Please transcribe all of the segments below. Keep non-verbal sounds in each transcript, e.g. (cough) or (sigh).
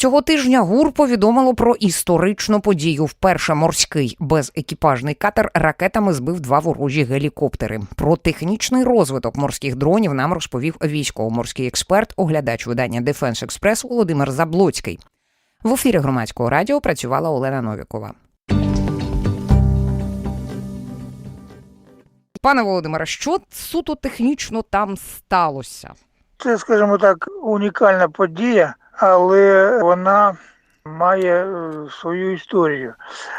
Цього тижня ГУР повідомило про історичну подію. Вперше морський безекіпажний катер ракетами збив два ворожі гелікоптери. Про технічний розвиток морських дронів нам розповів військово-морський експерт, оглядач видання Дефенс Експрес Володимир Заблоцький. В ефірі громадського радіо працювала Олена Новікова. Пане Володимире, що суто технічно там сталося? Це, скажімо так, унікальна подія, але вона має е, свою історію.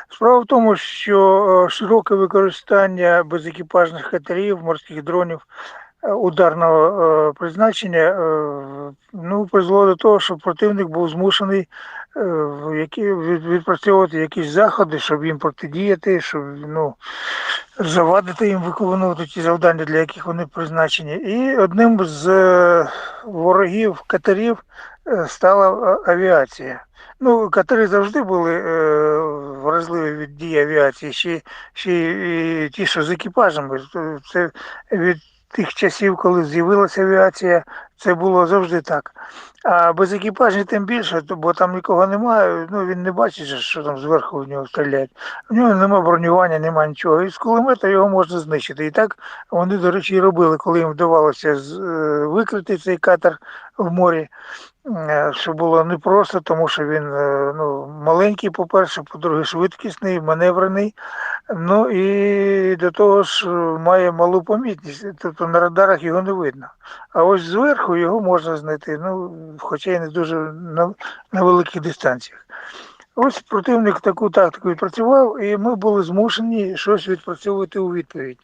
Справа в тому, що е, широке використання безекіпажних катерів, морських дронів е, ударного призначення ну, призвело до того, що противник був змушений відпрацьовувати якісь заходи, щоб їм протидіяти, щоб ну, завадити їм виконувати ті завдання, для яких вони призначені. І одним з е, ворогів катерів е, стала е, авіація. Ну, катери завжди були е, вразливі від дії авіації, ще, ще й ті, що з екіпажами. Це від тих часів, коли з'явилася авіація, це було завжди так. А без екіпажів тим більше, бо там нікого немає, ну він не бачить, що там зверху в нього стріляють. В нього немає бронювання, немає нічого. І з кулемета його можна знищити. І так вони, до речі, і робили, коли їм вдавалося е, викрити цей катер в морі. е, Що було непросто, тому що він е, ну, маленький, по-перше, по-друге, швидкісний, маневрений. Ну і до того ж має малу помітність, тобто на радарах його не видно. А ось зверху його можна знайти, ну, хоча й не дуже на, на великих дистанціях. Ось противник таку тактику відпрацював, і ми були змушені щось відпрацьовувати у відповідь.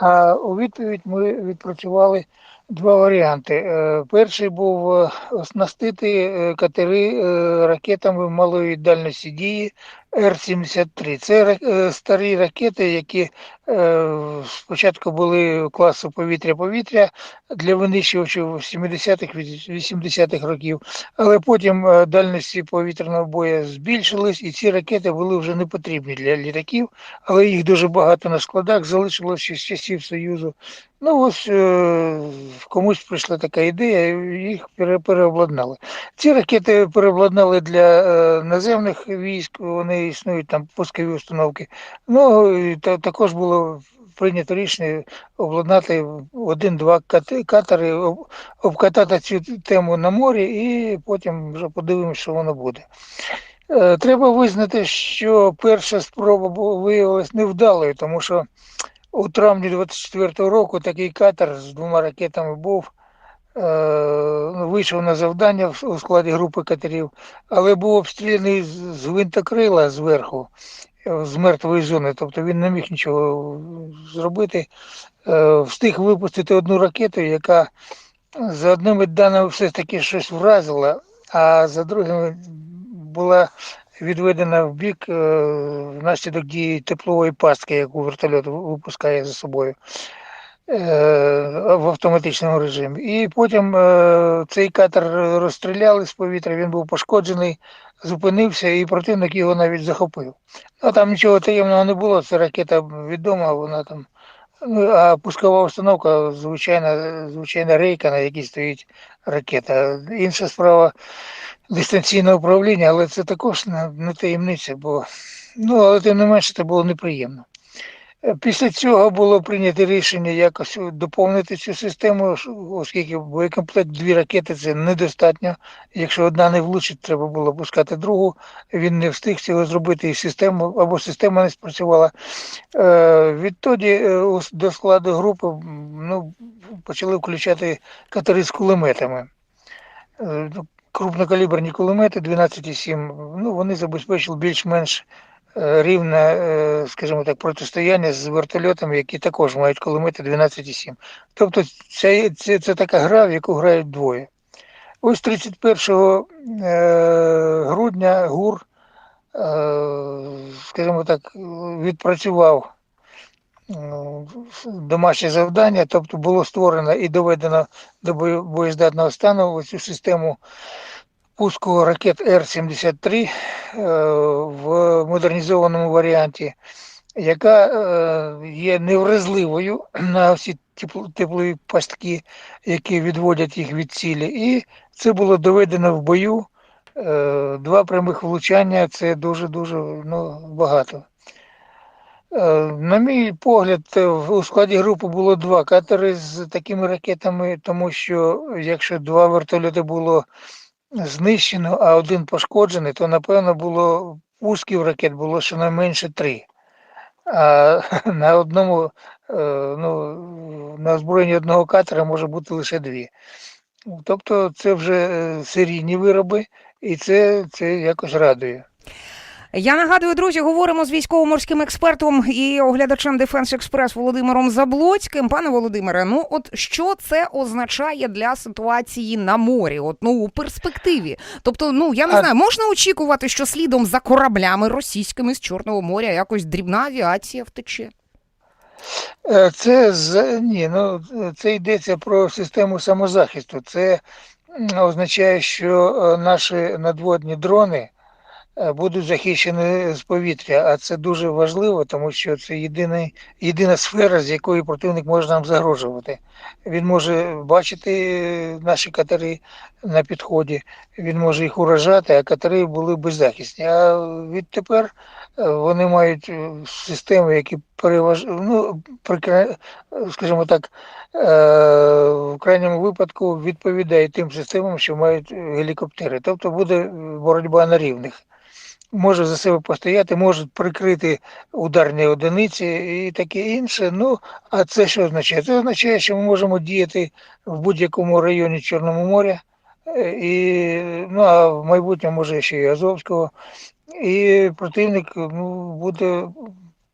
А у відповідь ми відпрацювали два варіанти. Е, Перший був е, оснастити е, катери ракетами малої дальності дії Р-73. Це е, старі ракети, які е, спочатку були класу повітря-повітря для винищувачів 70-х, 80-х років, але потім е, дальності повітряного бою збільшились, і ці ракети були вже не потрібні для літаків, але їх дуже багато на складах залишилося з часів Союзу. Ну ось комусь прийшла така ідея, їх переобладнали. Ці ракети переобладнали для наземних військ, вони існують там пускові установки. Ну та, також було прийнято рішення обладнати один-два катери, обкатати цю тему на морі, і потім вже подивимося, що воно буде. Е, Треба визнати, що перша спроба виявилась невдалою, тому що у травні 24-го року такий катер з двома ракетами був. Е, ну, Вийшов на завдання у складі групи катерів, але був обстріляний з гвинтокрила зверху, е, з мертвої зони. Тобто він не міг нічого зробити. Е, Встиг випустити одну ракету, яка за одними даними все ж таки щось вразила, а за другими була відведена в бік внаслідок дії теплової пастки, яку вертольот випускає за собою в автоматичному режимі. І потім е, цей катер розстріляли з повітря, він був пошкоджений, зупинився, і противник його навіть захопив. Ну там нічого таємного не було, це ракета відома, вона там. Ну, а пускова установка звичайна, звичайна рейка, на якій стоїть ракета. Інша справа дистанційне управління, але це також не таємниця, бо ну, але тим не менше це було неприємно. Після цього було прийнято рішення якось доповнити цю систему, оскільки боєкомплект дві ракети це недостатньо. Якщо одна не влучить, треба було пускати другу. Він не встиг цього зробити, і систему або система не спрацювала. Е, Відтоді е, до складу групи ну, почали включати катери з кулеметами. Е, ну, Крупнокаліберні кулемети 12,7, ну, вони забезпечили більш-менш рівне, е, скажімо так, протистояння з вертольотами, які також мають кулемети 12,7. Тобто це, це, це така гра, в яку грають двоє. Ось 31 е, грудня ГУР, е, скажімо так, відпрацював домашнє завдання, тобто було створено і доведено до боєздатного стану цю систему пуску ракет Р-73 е, в модернізованому варіанті, яка е, є невразливою (clears throat) на всі теплові пастки, які відводять їх від цілі. І це було доведено в бою Е, Два прямих влучання це дуже-дуже ну, багато. Е, На мій погляд, у складі групи було два катери з такими ракетами, тому що якщо два вертольоти було знищено, а один пошкоджений, то напевно було пусків ракет було щонайменше три. А (laughs) на одному, е, ну, на озброєнні одного катера може бути лише дві. Тобто це вже е, серійні вироби, і це, це якось радує. Я нагадую, друзі, говоримо з військово-морським експертом і оглядачем Дефенс Експрес Володимиром Заблоцьким. Пане Володимире, ну от що це означає для ситуації на морі? От ну у перспективі. Тобто, ну я не знаю, можна очікувати, що слідом за кораблями російськими з Чорного моря якось дрібна авіація втече. Е, Це ні, ну це йдеться про систему самозахисту. Це означає, що е, наші надводні дрони будуть захищені з повітря, а це дуже важливо, тому що це єдиний, єдина сфера, з якої противник може нам загрожувати. Він може бачити е, наші катери на підході, він може їх уражати, а катери були беззахисні. А відтепер е, вони мають е, системи, які переваж... ну, прикра- скажімо так, е, в крайньому випадку відповідають тим системам, що мають е, гелікоптери. Тобто буде боротьба на рівних. Може за себе постояти, можуть прикрити ударні одиниці і таке інше. Ну, а це що означає? Це означає, що ми можемо діяти в будь-якому районі Чорного моря, е, і, ну, а в майбутньому може ще й Азовського. І противник ну, буде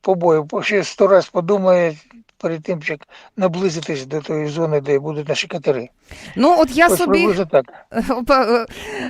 побою. Ще сто раз подумає перед тим, як наблизитись до тої зони, де будуть наші катери. Ну от я Ось собі так. (laughs)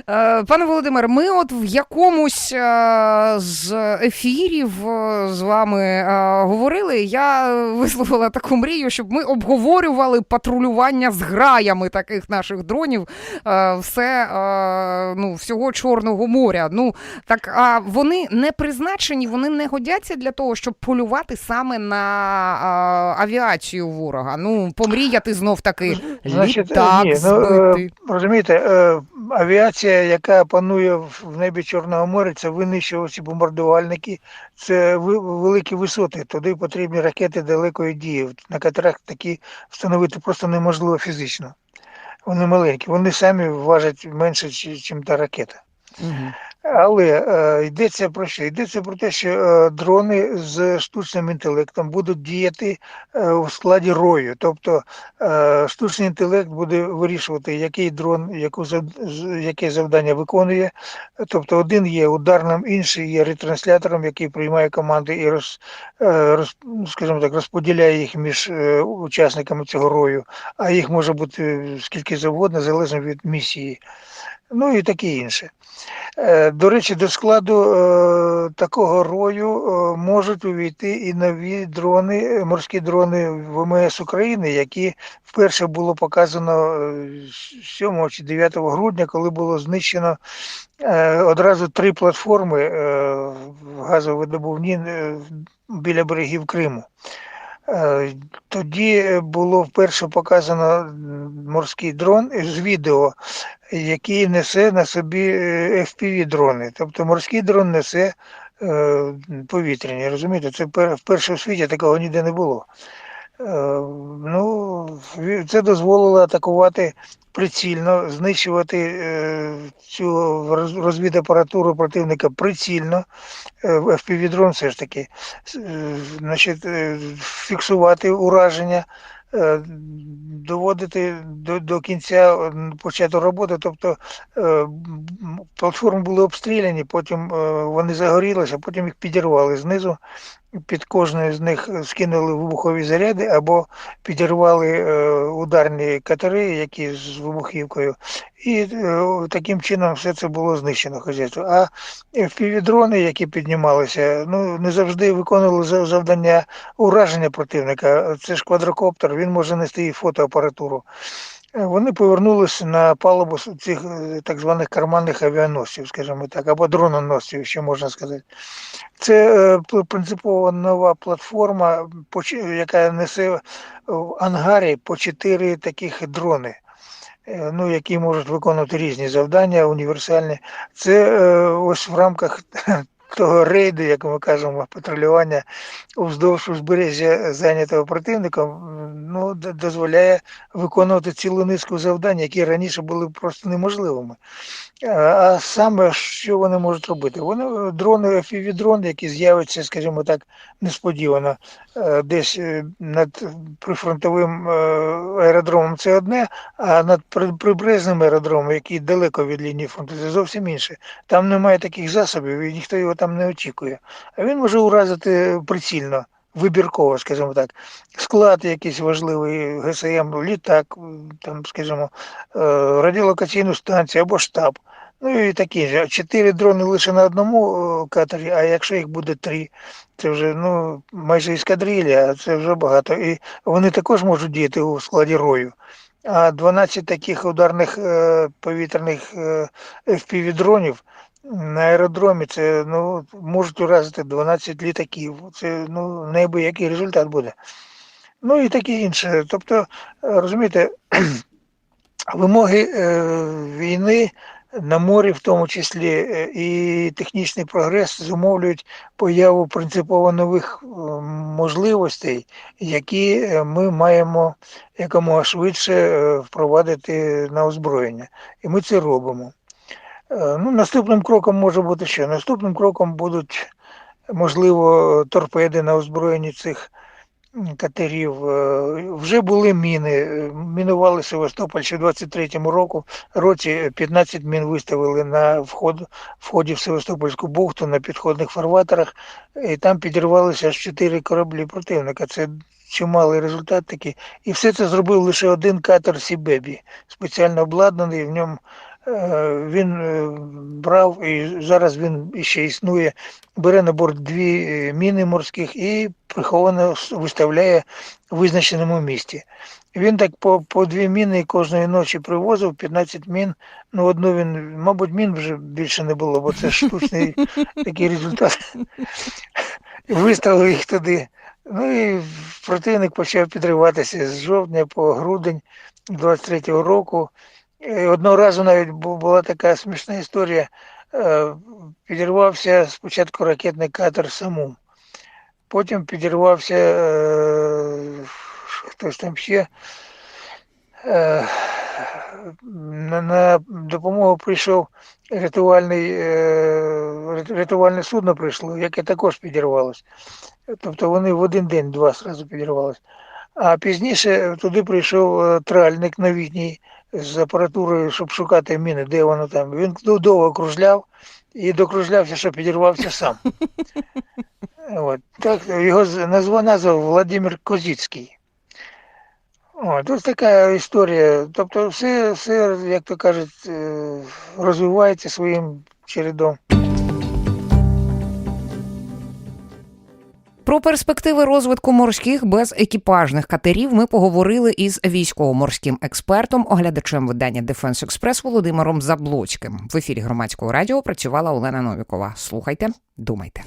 Е, Пане Володимире, ми от в якомусь е, з ефірів е, з вами е, говорили. Я висловила таку мрію, щоб ми обговорювали патрулювання з граями таких наших дронів, е, все е, ну, всього Чорного моря. Ну так а вони не призначені, вони не годяться для того, щоб полювати саме на е, авіацію ворога. Ну, помріяти знов таки Значить, літак ні, ну, е, розумієте, е, авіація, яка панує в небі Чорного моря, це винищувачі, бомбардувальники, це великі висоти. Туди потрібні ракети далекої дії. На катерах такі встановити просто неможливо фізично. Вони маленькі, вони самі важать менше, ніж та ракета. Мгм. Але е, йдеться про що? Йдеться про те, що е, дрони з штучним інтелектом будуть діяти е, у складі рою. Тобто е, штучний інтелект буде вирішувати, який дрон, яку яке завдання виконує. Тобто один є ударним, інший є ретранслятором, який приймає команди і роз, е, роз, ну, скажімо так, розподіляє їх між е, учасниками цього рою, а їх може бути скільки завгодно, залежно від місії. Ну і таке інше. Е, До речі, до складу е, такого рою е, можуть увійти і нові дрони, морські дрони ВМС України, які вперше було показано е, 7 чи 9 грудня, коли було знищено одразу три платформи газовидобувні біля берегів Криму. Тоді було вперше показано морський дрон з відео, який несе на собі fpv дрони. Тобто морський дрон несе е, повітряні. Розумієте, це пер- вперше в світі такого ніде не було. Е, Ну, це дозволило атакувати прицільно, знищувати е, цю розвідапаратуру противника прицільно. Е, FPV-дрон все ж таки, е, значить, е, фіксувати ураження, е, доводити до, до кінця початку роботи. Тобто е, платформи були обстріляні, потім е, вони загорілися, потім їх підірвали знизу. Під кожною з них скинули вибухові заряди або підірвали е, ударні катери, які з вибухівкою, і е, таким чином все це було знищено хазяйство. А FPV-дрони, які піднімалися, ну не завжди виконували за- завдання ураження противника. Це ж квадрокоптер, він може нести і фотоапаратуру. Е, Вони повернулися на палубу цих е, так званих карманних авіаносців, скажімо так, або дрононосців, ще можна сказати. Це е, принципово нова платформа, яка несе в ангарі по чотири таких дрони. ну, які можуть виконувати різні завдання, універсальні. Це ось в рамках того рейду, як ми кажемо, патрулювання уздовж узбережжя зайнятого противником, ну, дозволяє виконувати цілу низку завдань, які раніше були просто неможливими. А- саме що вони можуть робити? Вони е, дрони, FPV-дрони, які з'являться, скажімо так, несподівано е, десь е, над прифронтовим аеродромом це одне, а над при- аеродромом, який далеко від лінії фронту, це зовсім інше. Там немає таких засобів, і ніхто його там не очікує. А він може уразити прицільно. Вибірково, скажімо так, склад якийсь важливий, ГСМ, літак, там, скажімо, е, радіолокаційну станцію або штаб. Ну і такі ж. Чотири дрони лише на одному е, катері, а якщо їх буде три, це вже ну, майже ескадрилля, а це вже багато. І вони також можуть діяти у складі рою. А 12 таких ударних е, повітряних FPV-дронів на аеродромі це ну, можуть уразити 12 літаків. Це ну, неабиякий результат буде. Ну і таке інше. Тобто, е, розумієте, (clears throat) вимоги е, війни на морі, в тому числі, е, і технічний прогрес зумовлюють появу принципово нових можливостей, які ми маємо якомога швидше впровадити на озброєння. І ми це робимо. Е, Ну, наступним кроком може бути що? Наступним кроком будуть, можливо, торпеди на озброєнні цих катерів. Е, Вже були міни. е, Мінували Севастополь ще в 23-му року. році 15 мін виставили на вход, вході в Севастопольську бухту на підходних фарватерах, і там підірвалися аж 4 кораблі противника. Це чималий результат такий. І все це зробив лише один катер Сібебі, спеціально обладнаний. В ньому він е, брав і зараз він ще існує, бере на борт дві е, міни морських і приховано виставляє в визначеному місці. Він так по, по дві міни кожної ночі привозив, 15 мін. Ну, одну він, мабуть, мін вже більше не було, бо це штучний (laughs) такий результат. Виставив їх туди. Ну і противник почав підриватися з жовтня по грудень 23-го року. Одного разу навіть була така смішна історія. Е, Підірвався спочатку ракетний катер саму, потім підірвався е, хтось там ще. Е, На, допомогу прийшов рятувальний, рятувальне судно прийшло, яке також підірвалося. Тобто вони в один день два зразу підірвалися. А пізніше туди прийшов тральник новітній з апаратурою, щоб шукати міни, де воно там. Він довго кружляв і докружлявся, що підірвався сам. (laughs) От. Так, його назва назвав Владимир Козіцький. От, ось така історія. Тобто все, все, як то кажуть, е, розвивається своїм чередом. Про перспективи розвитку морських безекіпажних катерів ми поговорили із військово-морським експертом, оглядачем видання Defense Express Володимиром Заблоцьким. В ефірі громадського радіо працювала Олена Новікова. Слухайте, думайте.